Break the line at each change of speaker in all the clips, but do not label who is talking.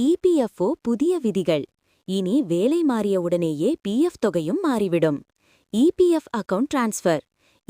EPFO புதிய விதிகள். இனி வேலை மாறிய உடனேயே பிஎஃப் தொகையும் மாறிவிடும். EPF account transfer.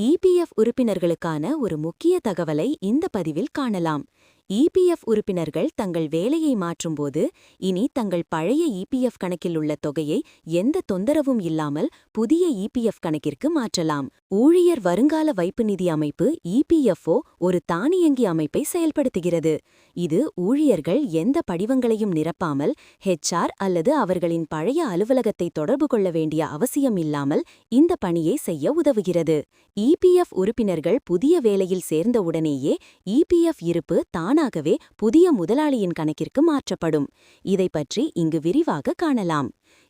இபிஎஃப் உறுப்பினர்களுக்கான ஒரு முக்கிய தகவலை இந்த பதிவில் காணலாம். இபிஎஃப் உறுப்பினர்கள் தங்கள் வேலையை மாற்றும்போது இனி தங்கள் பழைய இபிஎஃப் கணக்கில் உள்ள தொகையை எந்த தொந்தரவும் இல்லாமல் புதிய இபிஎஃப் கணக்கிற்கு மாற்றலாம். ஊழியர் வருங்கால வைப்பு நிதி அமைப்பு இபிஎஃப்ஓ ஒரு தானியங்கி அமைப்பை செயல்படுத்துகிறது. இது ஊழியர்கள் எந்த படிவங்களையும் நிரப்பாமல் ஹெச்ஆர் அல்லது அவர்களின் பழைய அலுவலகத்தை தொடர்பு கொள்ள வேண்டிய அவசியம் இல்லாமல் இந்த பணியை செய்ய உதவுகிறது. இபிஎஃப் உறுப்பினர்கள் புதிய வேலையில் சேர்ந்தவுடனேயே இபிஎஃப் இருப்பு தான் தானாகவே புதிய முதலாளியின் கணக்கிற்கு மாற்றப்படும். இதை பற்றி இங்கு விரிவாக காணலாம்.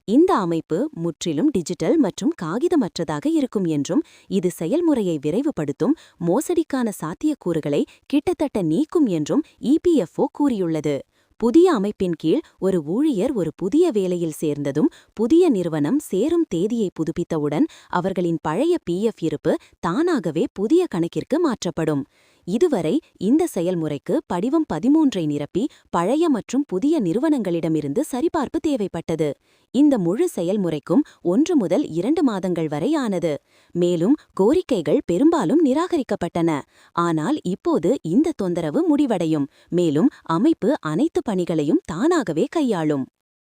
இந்த அமைப்பு முற்றிலும் டிஜிட்டல் மற்றும் காகிதமற்றதாக இருக்கும் என்றும் இது செயல்முறையை விரைவுபடுத்தும் மோசடிக்கான சாத்தியக்கூறுகளை கிட்டத்தட்ட நீக்கும் என்றும் இபிஎஃப்ஓ கூறியுள்ளது. புதிய அமைப்பின் கீழ் ஒரு ஊழியர் ஒரு புதிய வேலையில் சேர்ந்ததும் புதிய நிறுவனம் சேரும் தேதியை புதுப்பித்தவுடன் அவர்களின் பழைய பிஎஃப் இருப்பு தானாகவே புதிய கணக்கிற்கு மாற்றப்படும். இதுவரை இந்த செயல்முறைக்கு படிவம் பதிமூன்றை நிரப்பி பழைய மற்றும் புதிய நிறுவனங்களிடமிருந்து சரிபார்ப்பு தேவைப்பட்டது. இந்த முழு செயல்முறைக்கும் ஒன்று முதல் இரண்டு மாதங்கள் வரை ஆனது. மேலும் கோரிக்கைகள் பெரும்பாலும் நிராகரிக்கப்பட்டன. ஆனால் இப்போது இந்த தொந்தரவு முடிவடையும். மேலும் அமைப்பு அனைத்து பணிகளையும் தானாகவே கையாளும்.